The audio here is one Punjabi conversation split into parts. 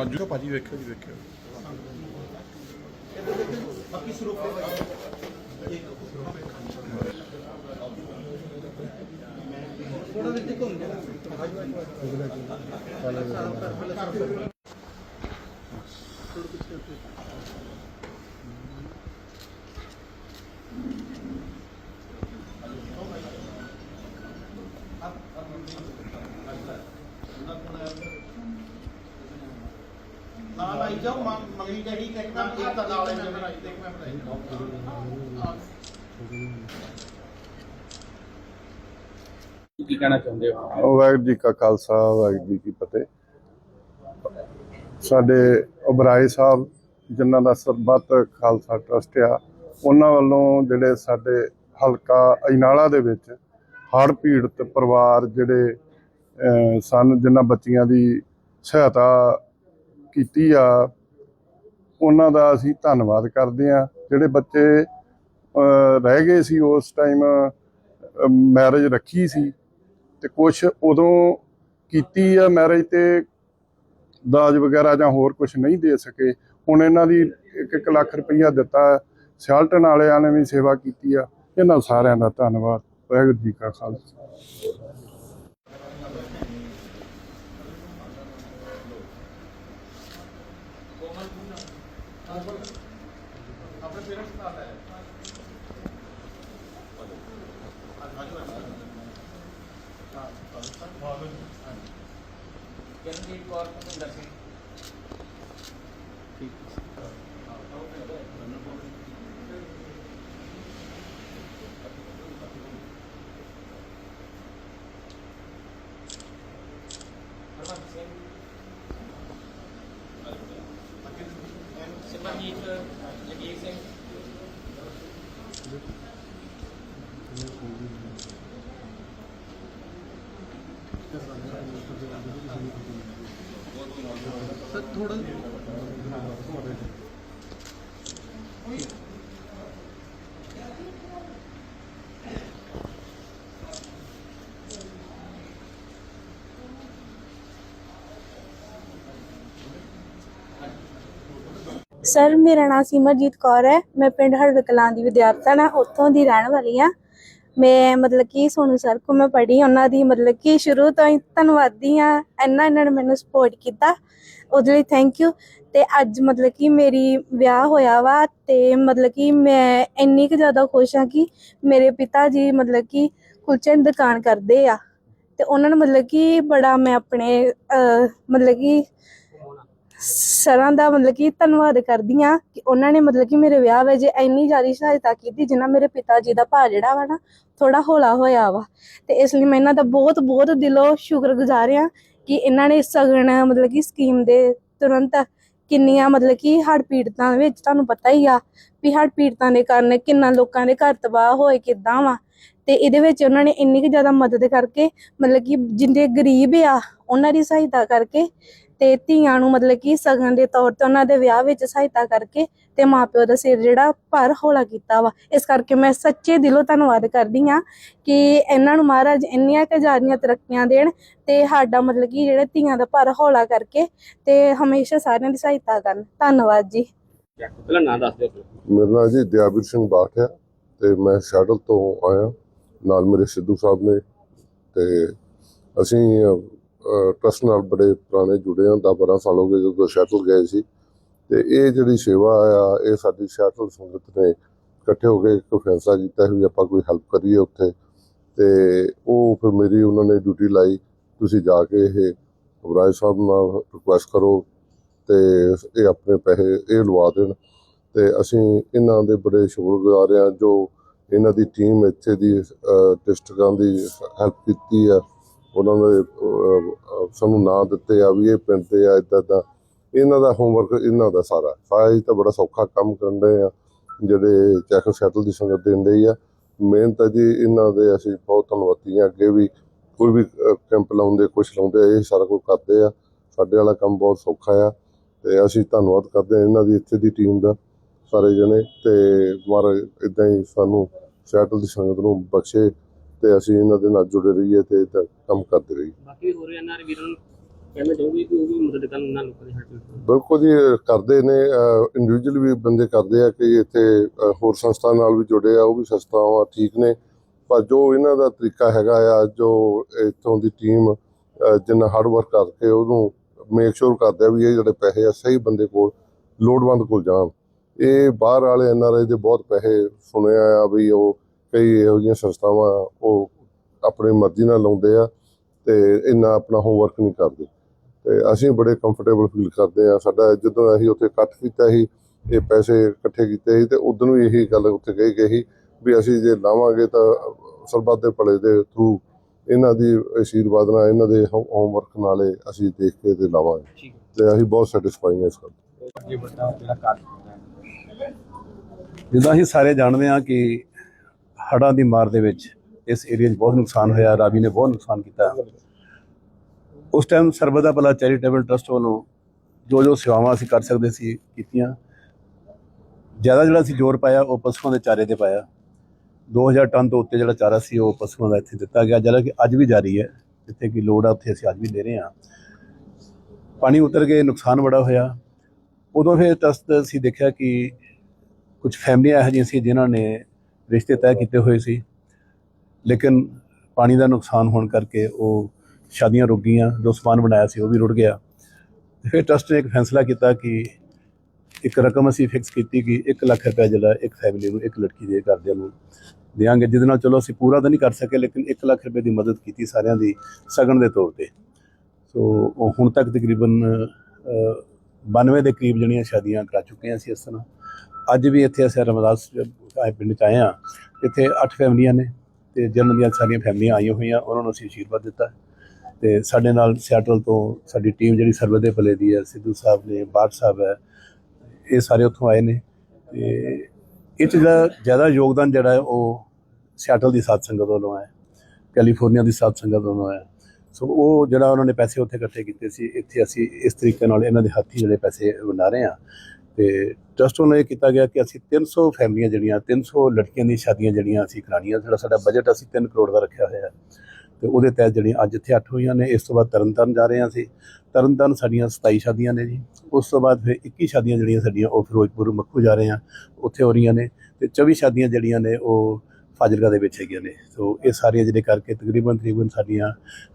ਰਾਜੂ ਭਾਜੀ ਵੇਖਿਓ ਜੀ ਵੇਖਿਓ ਨਾਲ ਆਈ ਕਿ ਇੱਕ ਮਿੰਟ ਇੱਕ ਤਾਂ ਨਾਲ ਆਈ ਜਾਓ ਇੱਕ ਮਿੰਟ ਕੀ ਕਹਿਣਾ ਚਾਹੁੰਦੇ ਹੋ? ਵਾਹਿਗੁਰੂ ਜੀ ਕਾ ਖਾਲਸਾ ਵਾਹਿਗੁਰੂ ਜੀ ਕੀ ਫਤਿਹ। ਸਾਡੇ ਉਬਰਾਏ ਸਾਹਿਬ ਜਿਨ੍ਹਾਂ ਦਾ ਸਰਬੱਤ ਖਾਲਸਾ ਟਰਸਟ ਆ ਉਹਨਾਂ ਵੱਲੋਂ ਜਿਹੜੇ ਸਾਡੇ ਹਲਕਾ ਅਜਨਾਲਾ ਦੇ ਵਿੱਚ ਹੜ੍ਹ ਪੀੜਤ ਪਰਿਵਾਰ ਜਿਹੜੇ ਅਹ, ਸਨ ਜਿਨ੍ਹਾਂ ਬੱਚੀਆਂ ਦੀ ਸਹਾਇਤਾ ਕੀਤੀ ਆ ਉਹਨਾਂ ਦਾ ਅਸੀਂ ਧੰਨਵਾਦ ਕਰਦੇ ਹਾਂ। ਜਿਹੜੇ ਬੱਚੇ ਰਹਿ ਗਏ ਸੀ ਉਸ ਟਾਈਮ ਮੈਰਿਜ ਰੱਖੀ ਸੀ ਤੇ ਕੁਝ ਉਦੋਂ ਕੀਤੀ ਆ ਮੈਰਿਜ ਤੇ ਦਾਜ ਵਗੈਰਾ ਜਾਂ ਹੋਰ ਕੁਝ ਨਹੀਂ ਦੇ ਸਕੇ। ਹੁਣ ਇਹਨਾਂ ਦੀ 1-1 ਲੱਖ ਰੁਪਈਆ ਦਿੱਤਾ, ਸਿਆਲਟਨ ਵਾਲਿਆਂ ਨੇ ਵੀ ਸੇਵਾ ਕੀਤੀ ਆ। ਇਹਨਾਂ ਸਾਰਿਆਂ ਦਾ ਧੰਨਵਾਦ। ਵਾਹਿਗੁਰੂ ਜੀ ਕਾ ਖਾਲਸਾ। ਕਿਰਨਜੀਤ ਕੌਰ ਭੁਪਿੰਦਰ ਸਿੰਘ ਹਰਮਨ ਸਿੰਘ ਸਿਮਰਜੀਤ ਸਰ, ਮੇਰਾ ਨਾਮ ਸਿਮਰਜੀਤ ਕੌਰ ਹੈ। ਮੈਂ ਪਿੰਡ ਹਰੜ ਦੀ ਵਿਦਿਆਰਥਣ ਹਾਂ। ਉੱਥੋਂ ਦੀ ਰਹਿਣ ਵਾਲੀ ਹਾਂ। ਮੈਂ ਮਤਲਬ ਕਿ ਸੋਨੂ ਸਰ ਕੋ ਮੈਂ ਪੜ੍ਹੀ, ਉਹਨਾਂ ਦੀ ਮਤਲਬ ਕਿ ਸ਼ੁਰੂ ਤੋਂ ਹੀ ਧੰਨਵਾਦੀ ਹਾਂ, ਇੰਨਾ ਇਹਨਾਂ ਨੇ ਮੈਨੂੰ ਸਪੋਰਟ ਕੀਤਾ। ਉਹਦੇ ਲਈ ਥੈਂਕ ਯੂ ਤੇ ਅੱਜ ਮਤਲਬ ਕਿ ਮੇਰੀ ਵਿਆਹ ਹੋਇਆ ਵਾ ਤੇ ਮਤਲਬ ਕਿ ਮੈਂ ਇੰਨੀ ਕੁ ਜ਼ਿਆਦਾ ਖੁਸ਼ ਹਾਂ ਕਿ ਮੇਰੇ ਪਿਤਾ ਜੀ ਮਤਲਬ ਕਿ ਕੁਲਚੇ ਦੀ ਦੁਕਾਨ ਕਰਦੇ ਆ। ਤੇ ਉਹਨਾਂ ਨੇ ਮਤਲਬ ਕਿ ਬੜਾ ਮੈਂ ਆਪਣੇ ਮਤਲਬ ਕਿ ਸਰਾਂ ਦਾ ਮਤਲਬ ਕਿ ਧੰਨਵਾਦ ਕਰਦੀ ਆ ਕਿ ਉਹਨਾਂ ਨੇ ਮਤਲਬ ਕਿ ਮੇਰੇ ਵਿਆਹ ਵਿੱਚ ਇੰਨੀ ਜ਼ਿਆਦਾ ਸਹਾਇਤਾ ਕੀਤੀ ਜਿੰਨਾ ਮੇਰੇ ਪਿਤਾ ਜੀ ਦਾ ਭਾਰ ਜਿਹੜਾ ਵਾ ਨਾ ਥੋੜਾ ਹੌਲਾ ਹੋਇਆ ਵਾ। ਤੇ ਇਸ ਲਈ ਮੈਂ ਇਹਨਾਂ ਦਾ ਬਹੁਤ ਬਹੁਤ ਦਿਲੋਂ ਸ਼ੁਕਰਗੁਜ਼ਾਰ ਆ ਕਿ ਇਹਨਾਂ ਨੇ ਸਗਣ ਮਤਲਬ ਕਿ ਸਕੀਮ ਦੇ ਤੁਰੰਤ ਕਿੰਨੀਆਂ ਮਤਲਬ ਕਿ ਹੜ੍ਹ ਪੀੜਤਾਂ ਵਿੱਚ ਤੁਹਾਨੂੰ ਪਤਾ ਹੀ ਆ ਵੀ ਹੜ੍ਹ ਪੀੜਤਾਂ ਦੇ ਕਾਰਨ ਕਿੰਨਾ ਲੋਕਾਂ ਦੇ ਘਰ ਤਬਾਹ ਹੋਏ ਕਿੱਦਾਂ ਵਾ। ਤੇ ਇਹਦੇ ਵਿੱਚ ਉਹਨਾਂ ਨੇ ਇੰਨੀ ਕੁ ਜ਼ਿਆਦਾ ਮਦਦ ਕਰਕੇ ਮਤਲਬ ਕਿ ਜਿੰਦੇ ਗਰੀਬ ਆ, ਉਹਨਾਂ ਦੀ ਸਹਾਇਤਾ ਕਰਕੇ ਤੇ ਧੀਆਂ ਨੂੰ ਮਤਲਬ ਕਿ ਸਗਨ ਦੇ ਤੌਰ ਤੇ ਉਹਨਾਂ ਦੇ ਵਿਆਹ ਵਿੱਚ ਸਹਾਇਤਾ ਕਰਕੇ ਤੇ ਮਾਪਿਓ ਦਾ ਸਿਰ ਜਿਹੜਾ ਭਾਰ ਹੌਲਾ ਕੀਤਾ ਵਾ। ਇਸ ਕਰਕੇ ਮੈਂ ਸੱਚੇ ਦਿਲੋਂ ਧੰਨਵਾਦ ਕਰਦੀ ਆ ਕਿ ਇਹਨਾਂ ਨੂੰ ਮਹਾਰਾਜ ਇੰਨੀਆਂ ਕੁ ਜ਼ਿਆਦੀਆਂ ਤਰੱਕੀਆਂ ਦੇਣ ਤੇ ਸਾਡਾ ਮਤਲਬ ਕਿ ਜਿਹੜੇ ਧੀਆਂ ਦਾ ਭਾਰ ਹੌਲਾ ਕਰਕੇ ਤੇ ਹਮੇਸ਼ਾ ਸਾਰਿਆਂ ਦੀ ਸਹਾਇਤਾ ਕਰਨ। ਧੰਨਵਾਦ ਜੀ। ਪਹਿਲਾਂ ਨਾਂ ਦੱਸ ਦਿਓ ਮੇਰਾ ਨਾਮ ਜੀ ਦਿਆਬੀਰ ਸਿੰਘ ਬਾਠ ਹੈ ਤੇ ਮੈਂ ਸ਼ੈਡਲ ਤੋਂ ਆਇਆ। ਨਾਲ ਮੇਰੇ ਸਿੱਧੂ ਸਾਹਿਬ ਨੇ ਤੇ ਅਸੀਂ ਟਰਸਟ ਨਾਲ ਬੜੇ ਪੁਰਾਣੇ ਜੁੜੇ ਹਾਂ 10 12 ਸਾਲ ਹੋ ਗਏ ਜਦੋਂ ਸ਼ੈਡਲ ਗਏ ਸੀ। ਤੇ ਇਹ ਜਿਹੜੀ ਸੇਵਾ ਆ, ਇਹ ਸਾਡੀ ਸ਼ੈਡਲ ਸੰਗਤ ਨੇ ਇਕੱਠੇ ਹੋ ਕੇ ਇੱਕ ਫੈਸਲਾ ਕੀਤਾ ਵੀ ਆਪਾਂ ਕੋਈ ਹੈਲਪ ਕਰੀਏ ਉੱਥੇ। ਤੇ ਉਹ ਫਿਰ ਮੇਰੀ ਉਹਨਾਂ ਨੇ ਡਿਊਟੀ ਲਾਈ। ਤੁਸੀਂ ਜਾ ਕੇ ਇਹ ਅਬਰਾਜ ਸਾਹਿਬ ਨਾਲ ਰਿਕੁਐਸਟ ਕਰੋ ਤੇ ਇਹ ਆਪਣੇ ਪੈਸੇ ਇਹ ਲਵਾ ਦੇਣ। ਤੇ ਅਸੀਂ ਇਹਨਾਂ ਦੇ ਬੜੇ ਸ਼ੁਕਰਗੁਜ਼ਾਰ ਆ ਜੋ ਇਹਨਾਂ ਦੀ ਟੀਮ ਇੱਥੇ ਦੀ ਡਿਸਟ੍ਰਿਕਾਂ ਦੀ ਹੈਲਪ ਕੀਤੀ ਆ। ਉਹਨਾਂ ਦੇ ਸਾਨੂੰ ਨਾਂ ਦਿੱਤੇ ਆ ਵੀ ਇਹ ਪਿੰਡ ਦੇ ਆ, ਇਦਾਂ ਦਾ ਇਹਨਾਂ ਦਾ ਹੋਮਵਰਕ ਇਹਨਾਂ ਦਾ ਸਾਰਾ। ਸਾਰਾ ਹੀ ਤਾਂ ਬੜਾ ਸੌਖਾ ਕੰਮ ਕਰਨ ਦੇ ਆ, ਜਿਹੜੇ ਚੈਕ ਸੈਟਲ ਦੀ ਸੰਗਤ ਦੇਣ ਲਈ ਆ। ਮਿਹਨਤ ਆ ਜੀ ਇਹਨਾਂ ਦੇ ਅਸੀਂ ਬਹੁਤ ਧੰਨਵਾਦੀ ਆ, ਅੱਗੇ ਵੀ ਕੋਈ ਵੀ ਕੈਂਪ ਲਾਉਂਦੇ, ਕੁਛ ਲਾਉਂਦੇ ਇਹ ਸਾਰਾ ਕੁਝ ਕਰਦੇ ਆ। ਸਾਡੇ ਵਾਲਾ ਕੰਮ ਬਹੁਤ ਸੌਖਾ ਆ ਤੇ ਅਸੀਂ ਧੰਨਵਾਦ ਕਰਦੇ ਆ ਇਹਨਾਂ ਦੀ, ਇੱਥੇ ਦੀ ਟੀਮ ਦਾ, ਸਾਰੇ ਜਣੇ। ਤੇ ਮਹਾਰਾਜ ਇਦਾਂ ਹੀ ਸਾਨੂੰ ਸੈਟਲ ਦੀ ਸੰਗਤ ਨੂੰ ਬਖਸ਼ੇ। ਤੇ ਅਸੀਂ ਇਹਨਾਂ ਦੇ ਨਾਲ ਜੁੜੇ ਰਹੀਏ ਤੇ ਕੰਮ ਕਰਦੇ ਰਹੀਏ। ਬਾਕੀ ਹੋਰ ਐਨਆਰ ਵੀਰਾਂ ਨੂੰ ਕਹਿਣਾ ਚਾਹੂੰਗੀ ਕਿ ਉਹ ਵੀ ਮਦਦ ਕਰਨ ਉਹਨਾਂ ਲੋਕਾਂ ਦੀ ਹੈਲਪ ਬਿਲਕੁਲ ਜੀ ਕਰਦੇ ਨੇ ਇੰਡੀਵਿਜੂਅਲ ਵੀ ਬੰਦੇ ਕਰਦੇ ਆ ਕਿ ਇੱਥੇ ਹੋਰ ਸੰਸਥਾ ਨਾਲ ਵੀ ਜੁੜੇ ਆ ਉਹ ਵੀ ਸੰਸਥਾਵਾਂ ਠੀਕ ਨੇ। ਪਰ ਜੋ ਇਹਨਾਂ ਦਾ ਤਰੀਕਾ ਹੈਗਾ ਆ ਜੋ ਇੱਥੋਂ ਦੀ ਟੀਮ ਜਿੰਨਾ ਹਾਰਡ ਵਰਕ ਕਰਕੇ ਉਹਨੂੰ ਮੇਕ ਸ਼ੋਰ ਕਰਦੇ ਆ ਵੀ ਇਹ ਜਿਹੜੇ ਪੈਸੇ ਆ ਸਹੀ ਬੰਦੇ ਕੋਲ ਲੋੜਵੰਦ ਕੋਲ ਜਾਣ। ਇਹ ਬਾਹਰ ਵਾਲੇ ਐਨਆਰਆਈ ਦੇ ਬਹੁਤ ਪੈਸੇ ਸੁਣਿਆ ਆ ਵੀ ਉਹ ਕਈ ਇਹੋ ਜਿਹੀਆਂ ਸੰਸਥਾਵਾਂ ਉਹ ਆਪਣੀ ਮਰਜ਼ੀ ਨਾਲ ਲਾਉਂਦੇ ਆ ਤੇ ਇੰਨਾ ਆਪਣਾ ਹੋਮਵਰਕ ਨਹੀਂ ਕਰਦੇ। ਤੇ ਅਸੀਂ ਬੜੇ ਕੰਫਰਟੇਬਲ ਫੀਲ ਕਰਦੇ ਆ। ਸਾਡਾ ਜਦੋਂ ਅਸੀਂ ਉੱਥੇ ਇਕੱਠ ਕੀਤਾ ਸੀ ਇਹ ਪੈਸੇ ਇਕੱਠੇ ਕੀਤੇ ਸੀ ਤੇ ਉਦੋਂ ਵੀ ਇਹੀ ਗੱਲ ਉੱਥੇ ਕਹੀ ਗਈ ਸੀ ਵੀ ਅਸੀਂ ਜੇ ਲਾਵਾਂਗੇ ਤਾਂ ਸਰਬੱਤ ਦੇ ਭਲੇ ਦੇ ਥਰੂ ਇਹਨਾਂ ਦੀ ਆਸ਼ੀਰਵਾਦ ਨਾਲ ਇਹਨਾਂ ਦੇ ਹੋਮਵਰਕ ਨਾਲੇ ਅਸੀਂ ਦੇਖ ਕੇ ਤੇ ਲਾਵਾਂਗੇ। ਤੇ ਅਸੀਂ ਬਹੁਤ ਸੈਟੀਸਫਾਈ ਹਾਂ ਇਸ ਗੱਲ ਜਿੱਦਾਂ ਅਸੀਂ ਸਾਰੇ ਜਾਣਦੇ ਹਾਂ ਕਿ ਹੜ੍ਹਾਂ ਦੀ ਮਾਰ ਦੇ ਵਿੱਚ ਇਸ ਏਰੀਆ 'ਚ ਬਹੁਤ ਨੁਕਸਾਨ ਹੋਇਆ, ਰਾਵੀ ਨੇ ਬਹੁਤ ਨੁਕਸਾਨ ਕੀਤਾ। ਉਸ ਟਾਈਮ ਸਰਬਦਾ ਭਲਾ ਚੈਰੀਟੇਬਲ ਟਰਸਟ ਵੱਲੋਂ ਜੋ ਜੋ ਸੇਵਾਵਾਂ ਅਸੀਂ ਕਰ ਸਕਦੇ ਸੀ, ਕੀਤੀਆਂ। ਜ਼ਿਆਦਾ ਜਿਹੜਾ ਅਸੀਂ ਜ਼ੋਰ ਪਾਇਆ, ਉਹ ਪਸ਼ੂਆਂ ਦੇ ਚਾਰੇ ਤੇ ਪਾਇਆ। 2000 ਟਨ ਤੋਂ ਉੱਤੇ ਜਿਹੜਾ ਚਾਰਾ ਸੀ, ਉਹ ਪਸ਼ੂਆਂ ਦਾ ਇੱਥੇ ਦਿੱਤਾ ਗਿਆ, ਜਿਹੜਾ ਕਿ ਅੱਜ ਵੀ ਜਾਰੀ ਹੈ, ਜਿੱਥੇ ਕਿ ਲੋੜ ਆ, ਉੱਥੇ ਅਸੀਂ ਅੱਜ ਵੀ ਦੇ ਰਹੇ ਹਾਂ। ਪਾਣੀ ਉਤਰ ਕੇ ਨੁਕਸਾਨ ਬੜਾ ਹੋਇਆ। ਉਦੋਂ ਫਿਰ ਟਸਟ ਅਸੀਂ ਦੇਖਿਆ ਕਿ ਕੁਝ ਫੈਮਲੀਆਂ ਇਹੋ ਜਿਹੀਆਂ ਸੀ, ਜਿਨ੍ਹਾਂ ਨੇ ਰਿਸ਼ਤੇ ਤੈਅ ਕੀਤੇ ਹੋਏ ਸੀ ਲੇਕਿਨ ਪਾਣੀ ਦਾ ਨੁਕਸਾਨ ਹੋਣ ਕਰਕੇ ਉਹ ਸ਼ਾਦੀਆਂ ਰੁਕ ਗਈਆਂ ਜੋ ਸਮਾਨ ਬਣਾਇਆ ਸੀ ਉਹ ਵੀ ਰੁੜ ਗਿਆ। ਤੇ ਫਿਰ ਟਰਸਟ ਨੇ ਇੱਕ ਫੈਸਲਾ ਕੀਤਾ ਕਿ ਇੱਕ ਰਕਮ ਅਸੀਂ ਫਿਕਸ ਕੀਤੀ ਕਿ 1 ਲੱਖ ਰੁਪਏ ਜਿਹੜਾ ਇੱਕ ਫੈਮਿਲੀ ਨੂੰ ਇੱਕ ਲੜਕੀ ਦੇ ਘਰਦਿਆਂ ਨੂੰ ਦੇਵਾਂਗੇ ਜਿਹਦੇ ਨਾਲ ਚਲੋ ਅਸੀਂ ਪੂਰਾ ਤਾਂ ਨਹੀਂ ਕਰ ਸਕੇ ਲੇਕਿਨ 1 ਲੱਖ ਰੁਪਏ ਦੀ ਮਦਦ ਕੀਤੀ ਸਾਰਿਆਂ ਦੀ ਸਗਨ ਦੇ ਤੌਰ ਤੇ। ਸੋ ਉਹ ਹੁਣ ਤੱਕ ਤਕਰੀਬਨ ਅ, 92 ਦੇ ਕਰੀਬ ਜਿਹੜੀਆਂ ਸ਼ਾਦੀਆਂ ਕਰਾ ਚੁੱਕੇ ਹਾਂ ਅਸੀਂ ਇਸ ਤਰ੍ਹਾਂ। ਅੱਜ ਵੀ ਇੱਥੇ ਅਸੀਂ ਰਮਦਾਸ ਆਏ ਪਿੰਡ ਚ ਆਏ ਹਾਂ। ਇੱਥੇ 8 ਫੈਮਲੀਆਂ ਨੇ ਤੇ ਜਿਨ੍ਹਾਂ ਦੀਆਂ ਸਾਰੀਆਂ ਫੈਮਲੀਆਂ ਆਈਆਂ ਹੋਈਆਂ, ਉਹਨਾਂ ਨੂੰ ਅਸੀਂ ਆਸ਼ੀਰਵਾਦ ਦਿੱਤਾ। ਤੇ ਸਾਡੇ ਨਾਲ ਸਿਆਟਲ ਤੋਂ ਸਾਡੀ ਟੀਮ ਜਿਹੜੀ ਸਰਵਰ ਦੇ ਭਲੇ ਦੀ ਹੈ, ਸਿੱਧੂ ਸਾਹਿਬ ਨੇ ਬਾਟ ਸਾਹਿਬ ਹੈ, ਇਹ ਸਾਰੇ ਉੱਥੋਂ ਆਏ ਨੇ। ਤੇ ਇਹ 'ਚ ਜਿਹੜਾ ਜ਼ਿਆਦਾ ਯੋਗਦਾਨ ਜਿਹੜਾ ਹੈ, ਉਹ ਸਿਆਟਲ ਦੀ ਸਾਥ ਸੰਗਤ ਵੱਲੋਂ ਹੈ ਕੈਲੀਫੋਰਨੀਆ ਦੀ ਸਾਥ ਸੰਗਤ ਵੱਲੋਂ ਹੈ। ਸੋ ਉਹ ਜਿਹੜਾ ਉਹਨਾਂ ਨੇ ਪੈਸੇ ਉੱਥੇ ਇਕੱਠੇ ਕੀਤੇ ਸੀ, ਇੱਥੇ ਅਸੀਂ ਇਸ ਤਰੀਕੇ ਨਾਲ ਇਹਨਾਂ ਦੇ ਹੱਥੀ ਜਿਹੜੇ ਪੈਸੇ ਵੰਡਾ ਰਹੇ ਹਾਂ। ਤੇ ਟਰਸਟ ਵੱਲੋਂ ਇਹ ਕੀਤਾ ਗਿਆ ਕਿ ਅਸੀਂ 300 ਫੈਮਲੀਆਂ ਜਿਹੜੀਆਂ 300 ਲੜਕੀਆਂ ਦੀਆਂ ਸ਼ਾਦੀਆਂ ਜਿਹੜੀਆਂ ਅਸੀਂ ਕਰਾਉਣੀਆਂ ਜਿਹੜਾ ਸਾਡਾ ਬਜਟ ਅਸੀਂ 3 ਕਰੋੜ ਦਾ ਰੱਖਿਆ ਹੋਇਆ ਹੈ। ਤੇ ਉਹਦੇ ਤਹਿਤ ਜਿਹੜੀਆਂ ਅੱਜ ਇੱਥੇ 8 ਹੋਈਆਂ ਨੇ ਇਸ ਤੋਂ ਬਾਅਦ ਤਰਨਤਾਰਨ ਜਾ ਰਹੇ ਹਾਂ ਅਸੀਂ। ਤਰਨਤਾਰਨ ਸਾਡੀਆਂ 27 ਸ਼ਾਦੀਆਂ ਨੇ ਜੀ। ਉਸ ਤੋਂ ਬਾਅਦ ਫਿਰ 21 ਸ਼ਾਦੀਆਂ ਜਿਹੜੀਆਂ ਸਾਡੀਆਂ ਉਹ ਫਿਰੋਜ਼ਪੁਰ ਮੱਖੂ ਜਾ ਰਹੇ ਹਾਂ। ਉੱਥੇ ਹੋ ਰਹੀਆਂ ਨੇ ਤੇ 24 ਸ਼ਾਦੀਆਂ ਜਿਹੜੀਆਂ ਨੇ ਉਹ ਫਾਜ਼ਿਲਕਾ ਦੇ ਵਿੱਚ ਹੈਗੀਆਂ ਨੇ। ਸੋ ਇਹ ਸਾਰੀਆਂ ਜਿਹੜੇ ਕਰਕੇ ਤਕਰੀਬਨ ਤਕਰੀਬਨ ਸਾਡੀਆਂ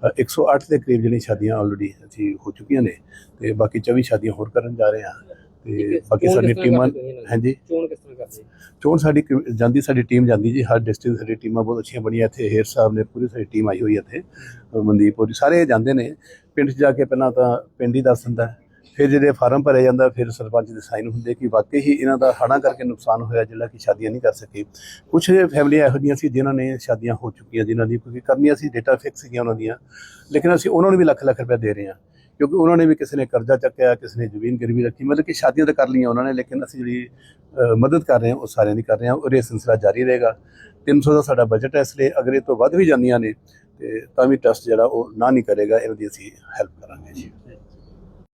ਅ, 108 ਦੇ ਕਰੀਬ ਜਿਹੜੀਆਂ ਸ਼ਾਦੀਆਂ ਆਲਰੇਡੀ ਅਸੀਂ ਹੋ ਚੁੱਕੀਆਂ ਨੇ। ਤੇ ਬਾਕੀ 24 ਸ਼ਾਦੀਆਂ ਹੋਰ ਕਰਨ ਜਾ ਰਹੇ ਹਾਂ। ਤੇ ਬਾਕੀ ਸਾਡੀ ਟੀਮਾਂ ਹਾਂਜੀ। ਚੋਣ ਕਿਸ ਤਰ੍ਹਾਂ ਕਰਦੇ ਚੋਣ ਸਾਡੀ ਜਾਂਦੀ ਸਾਡੀ ਟੀਮ ਜਾਂਦੀ ਜੀ ਹਰ ਡਿਸਟ੍ਰਿਕਟ ਸਾਡੀ ਟੀਮਾਂ ਬਹੁਤ ਅੱਛੀਆਂ ਬਣੀਆਂ ਇੱਥੇ। ਹੇਰ ਸਾਹਿਬ ਨੇ ਪੂਰੀ ਸਾਡੀ ਟੀਮ ਆਈ ਹੋਈ ਹੈ ਇੱਥੇ। ਮਨਦੀਪ ਹੋਰੀ ਸਾਰੇ ਜਾਂਦੇ ਨੇ। ਪਿੰਡ 'ਚ ਜਾ ਕੇ ਪਹਿਲਾਂ ਤਾਂ ਪਿੰਡ ਹੀ ਦੱਸ ਦਿੰਦਾ। ਫਿਰ ਜਿਹੜੇ ਫਾਰਮ ਭਰੇ ਜਾਂਦਾ ਫਿਰ ਸਰਪੰਚ ਦੇ ਸਾਈਨ ਹੁੰਦੇ ਕਿ ਵਾਕਈ ਹੀ ਇਹਨਾਂ ਦਾ ਹੜ੍ਹਾਂ ਕਰਕੇ ਨੁਕਸਾਨ ਹੋਇਆ ਜਿਹੜਾ ਕਿ ਸ਼ਾਦੀਆਂ ਨਹੀਂ ਕਰ ਸਕੇ। ਕੁਝ ਫੈਮਲੀਆਂ ਇਹੋ ਜਿਹੀਆਂ ਸੀ ਜਿਨ੍ਹਾਂ ਨੇ ਸ਼ਾਦੀਆਂ ਹੋ ਚੁੱਕੀਆਂ ਜਿਨ੍ਹਾਂ ਦੀ ਕਿਉਂਕਿ ਕਰਨੀਆਂ ਸੀ ਡੇਟਾ ਫਿਕਸ ਸੀਗੀਆਂ ਉਹਨਾਂ ਦੀਆਂ। ਲੇਕਿਨ ਅਸੀਂ ਉਹਨਾਂ ਨੂੰ ਵੀ ਲੱਖ ਲੱਖ ਰੁਪਏ ਦੇ ਰਹੇ ਹਾਂ। ਕਿਉਂਕਿ ਉਹਨਾਂ ਨੇ ਵੀ ਕਿਸੇ ਨੇ ਕਰਜ਼ਾ ਚੱਕਿਆ, ਕਿਸੇ ਨੇ ਜ਼ਮੀਨ ਗਿਰਵੀ ਰੱਖੀ, ਮਤਲਬ ਕਿ ਸ਼ਾਦੀਆਂ ਤਾਂ ਕਰ ਲਈਆਂ ਉਹਨਾਂ ਨੇ, ਲੇਕਿਨ ਅਸੀਂ ਜਿਹੜੀ ਮਦਦ ਕਰ ਰਹੇ ਹਾਂ, ਉਹ ਸਾਰਿਆਂ ਦੀ ਕਰ ਰਹੇ ਹਾਂ ਔਰ ਇਹ ਸਿਲਸਿਲਾ ਜਾਰੀ ਰਹੇਗਾ। 300 ਦਾ ਸਾਡਾ ਬਜਟ ਹੈ, ਇਸ ਲਈ ਅਗਰ ਇਹ ਤੋਂ ਵੱਧ ਵੀ ਜਾਂਦੀਆਂ ਨੇ, ਤੇ ਤਾਂ ਵੀ ਟਰਸਟ ਜਿਹੜਾ ਉਹ ਨਾ ਨਹੀਂ ਕਰੇਗਾ ਇਹਨਾਂ ਦੀ ਅਸੀਂ ਹੈਲਪ ਕਰਾਂਗੇ ਜੀ।